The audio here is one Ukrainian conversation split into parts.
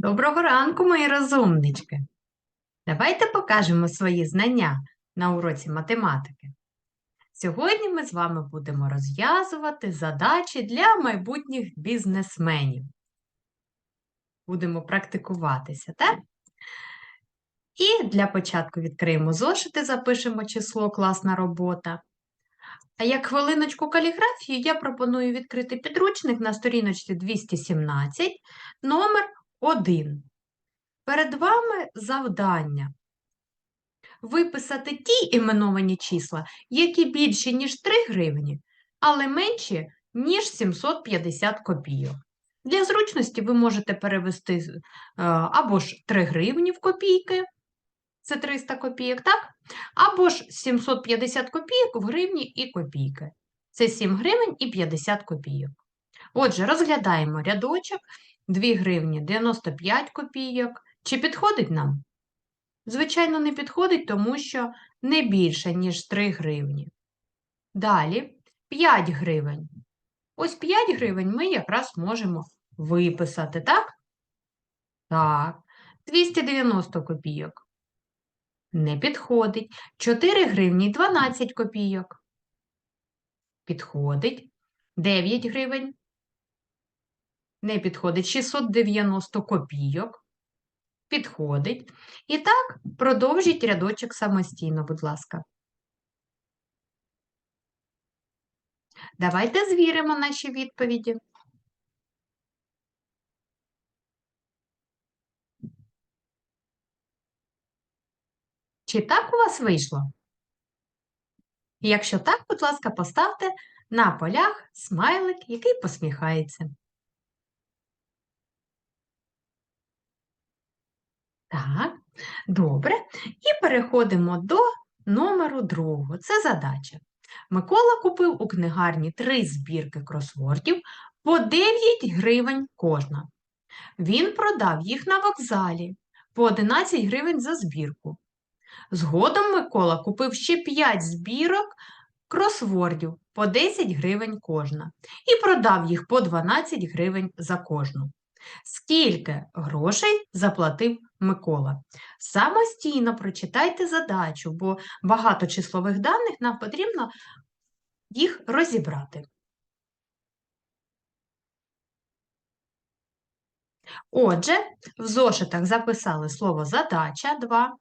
Доброго ранку, мої розумнички! Давайте покажемо свої знання на уроці математики. Сьогодні ми з вами будемо розв'язувати задачі для майбутніх бізнесменів. Будемо практикуватися, так? І для початку відкриємо зошити, запишемо число класна робота. А як хвилиночку каліграфії я пропоную відкрити підручник на сторіночці 217, номер 1. Перед вами завдання виписати ті іменовані числа, які більші, ніж 3 гривні, але менші, ніж 750 копійок. Для зручності ви можете перевести е, або ж 3 гривні в копійки, це 300 копійок, так? Або ж 750 копійок в гривні і копійки. Це 7 гривень і 50 копійок. Отже, розглядаємо рядочок 2 гривні 95 копійок. Чи підходить нам? Звичайно, не підходить, тому що не більше, ніж 3 гривні. Далі 5 гривень. Ось 5 гривень ми якраз можемо виписати, так? Так. 290 копійок. Не підходить. 4 гривні 12 копійок. Підходить. 9 гривень. Не підходить. 690 копійок. Підходить. І так, продовжіть рядочок самостійно, будь ласка. Давайте звіримо наші відповіді. Чи так у вас вийшло? Якщо так, будь ласка, поставте на полях смайлик, який посміхається. Так, добре. І переходимо до номеру другого. Це задача. Микола купив у книгарні три збірки кросвордів по 9 гривень кожна. Він продав їх на вокзалі по 11 гривень за збірку. Згодом Микола купив ще 5 збірок кросвордів по 10 гривень кожна і продав їх по 12 гривень за кожну. Скільки грошей заплатив Микола? Самостійно прочитайте задачу, бо багато числових даних нам потрібно їх розібрати. Отже, в зошитах записали слово задача 2.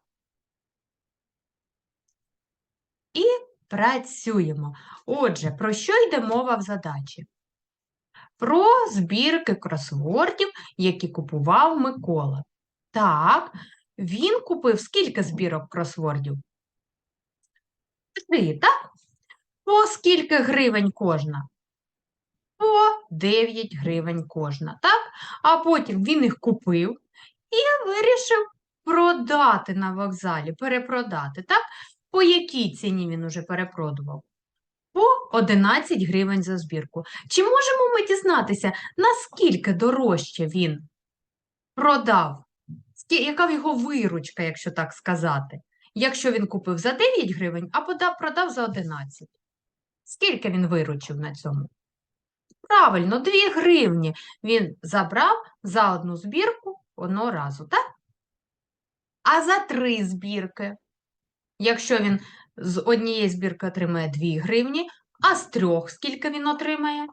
І працюємо. Отже, про що йде мова в задачі? Про збірки кросвордів, які купував Микола. Так, він купив скільки збірок кросвордів? Три, так? По скільки гривень кожна? По 9 гривень кожна, так? А потім він їх купив і вирішив продати на вокзалі, перепродати, так? По якій ціні він уже перепродував? По 11 гривень за збірку. Чи можемо ми дізнатися, наскільки дорожче він продав? Яка його виручка, якщо так сказати? Якщо він купив за 9 гривень, а продав за 11. Скільки він виручив на цьому? Правильно, 2 гривні він забрав за одну збірку одного разу, так? А за три збірки? Якщо він з однієї збірки отримає 2 гривні, а з трьох скільки він отримає?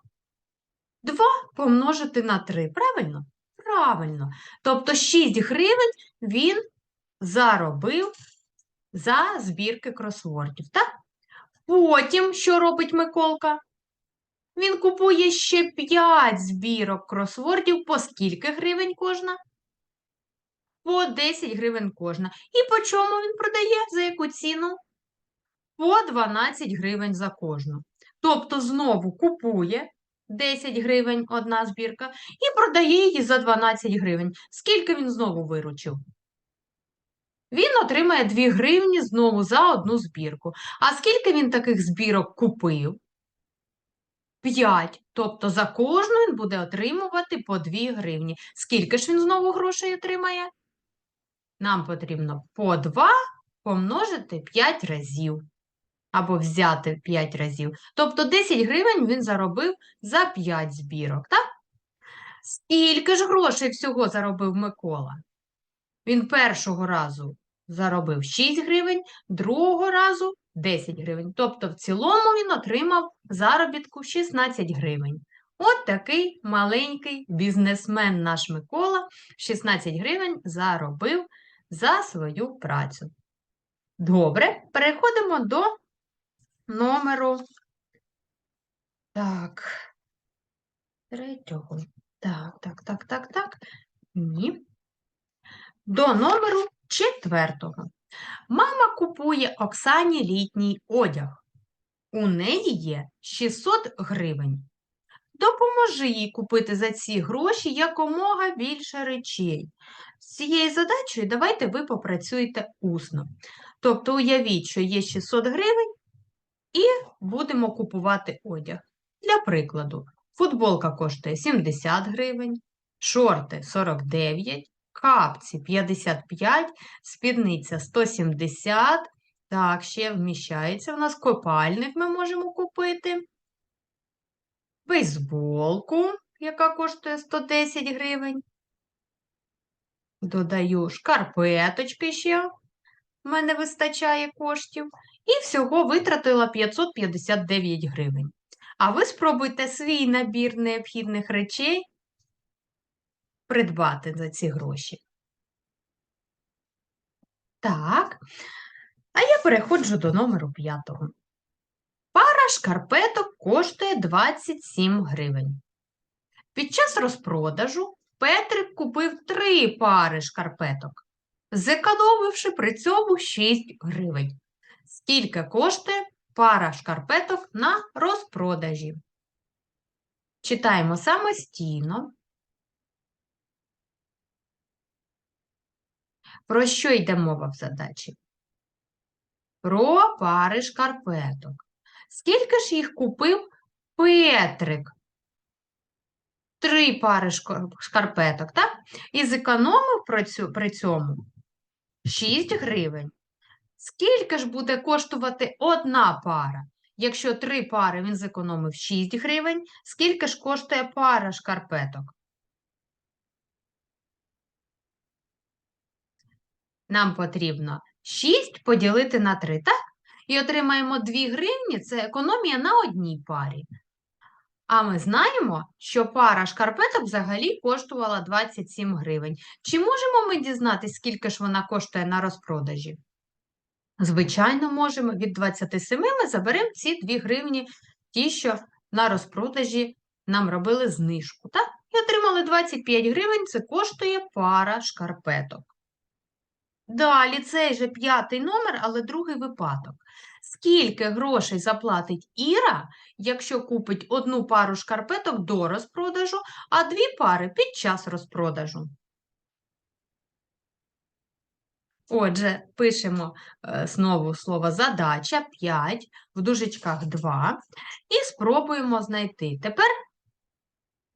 2 помножити на 3, правильно? Правильно. Тобто 6 гривень він заробив за збірки кросвордів, так? Потім що робить Миколка? Він купує ще 5 збірок кросвордів по скільки гривень кожна? По 10 гривень кожна. І по чому він продає? За яку ціну? По 12 гривень за кожну. Тобто знову купує 10 гривень одна збірка і продає її за 12 гривень. Скільки він знову виручив? Він отримає 2 гривні знову за одну збірку. А скільки він таких збірок купив? 5. Тобто за кожну він буде отримувати по 2 гривні. Скільки ж він знову грошей отримає? Нам потрібно по 2 помножити 5 разів. Або взяти 5 разів. Тобто 10 гривень він заробив за 5 збірок, так? Скільки ж грошей всього заробив Микола? Він першого разу заробив 6 гривень, другого разу 10 гривень. Тобто в цілому він отримав заробітку 16 гривень. От такий маленький бізнесмен наш Микола 16 гривень заробив за свою працю. Добре, переходимо до номеру. Так. Третього. Так, так, так, так, так. Ні. До номеру четвертого. Мама купує Оксані літній одяг. У неї є 600 гривень. Допоможи їй купити за ці гроші якомога більше речей. З цією задачею давайте ви попрацюєте усно. Тобто уявіть, що є 600 гривень і будемо купувати одяг. Для прикладу, футболка коштує 70 гривень, шорти 49, капці 55, спідниця 170. Так, ще вміщається. У нас копальник ми можемо купити. Бейсболку, яка коштує 110 гривень. Додаю шкарпеточки ще. В мене вистачає коштів. І всього витратила 559 гривень. А ви спробуйте свій набір необхідних речей придбати за ці гроші. Так, а я переходжу до номеру п'ятого. Пара шкарпеток коштує 27 гривень. Під час розпродажу Петрик купив три пари шкарпеток, зекономивши при цьому 6 гривень. Скільки коштує пара шкарпеток на розпродажі? Читаємо самостійно. Про що йде мова в задачі? Про пари шкарпеток. Скільки ж їх купив Петрик? Три пари шкарпеток, так? І зекономив при цьому 6 гривень. Скільки ж буде коштувати одна пара? Якщо три пари він зекономив 6 гривень, скільки ж коштує пара шкарпеток? Нам потрібно 6 поділити на 3, так? І отримаємо 2 гривні, це економія на одній парі. А ми знаємо, що пара шкарпеток взагалі коштувала 27 гривень. Чи можемо ми дізнатися, скільки ж вона коштує на розпродажі? Звичайно, можемо. Від 27 ми заберемо ці 2 гривні, ті, що на розпродажі нам робили знижку. Так? І отримали 25 гривень, це коштує пара шкарпеток. Далі цей же п'ятий номер, але другий випадок. Скільки грошей заплатить Іра, якщо купить одну пару шкарпеток до розпродажу, а дві пари під час розпродажу? Отже, пишемо е, знову слово задача 5, в дужечках 2 і спробуємо знайти. Тепер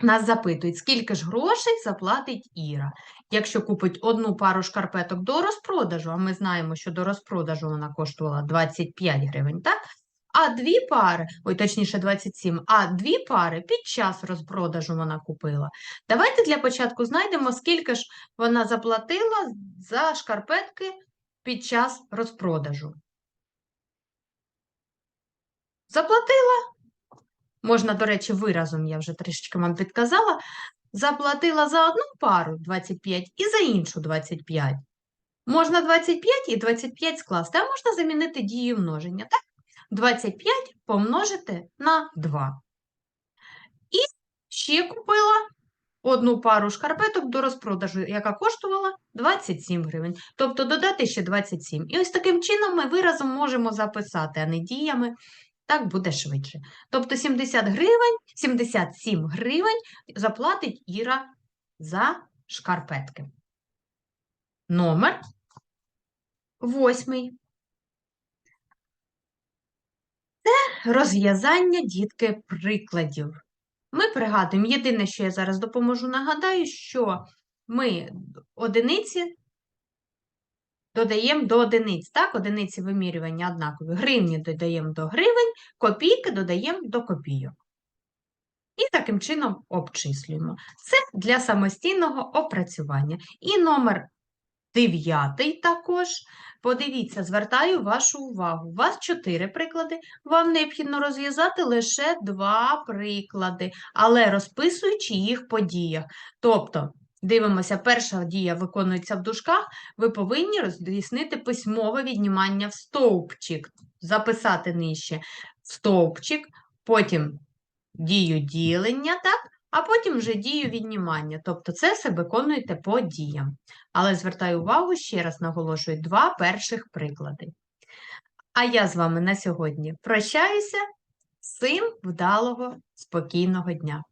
нас запитують, скільки ж грошей заплатить Іра, якщо купить одну пару шкарпеток до розпродажу, а ми знаємо, що до розпродажу вона коштувала 25 гривень, так? А дві пари, ой, точніше 27, а дві пари під час розпродажу вона купила. Давайте для початку знайдемо, скільки ж вона заплатила за шкарпетки під час розпродажу. Заплатила можна, до речі, виразом, я вже трішечки вам підказала, заплатила за одну пару 25 і за іншу 25. Можна 25 і 25 скласти, а можна замінити дією множення. Так? 25 помножити на 2. І ще купила одну пару шкарпеток до розпродажу, яка коштувала 27 гривень. Тобто додати ще 27. І ось таким чином ми виразом можемо записати, а не діями. Так буде швидше. Тобто 70 гривень, 77 гривень заплатить Іра за шкарпетки. Номер восьмий. Це розв'язання дітки прикладів. Ми пригадуємо, єдине, що я зараз допоможу, нагадаю, що ми одиниці додаємо до одиниць. Так, одиниці вимірювання однакові. Гривні додаємо до гривень, копійки додаємо до копійок. І таким чином обчислюємо. Це для самостійного опрацювання. І номер дев'ятий також. Подивіться, звертаю вашу увагу. У вас чотири приклади. Вам необхідно розв'язати лише два приклади, але розписуючи їх по діях. Тобто, дивимося, перша дія виконується в дужках, ви повинні роз'яснити письмове віднімання в стовпчик, записати нижче в стовпчик, потім дію ділення, так? А потім вже дію віднімання. Тобто це все виконуєте по діям. Але звертаю увагу, ще раз наголошую, два перших приклади. А я з вами на сьогодні прощаюся. Всім вдалого, спокійного дня!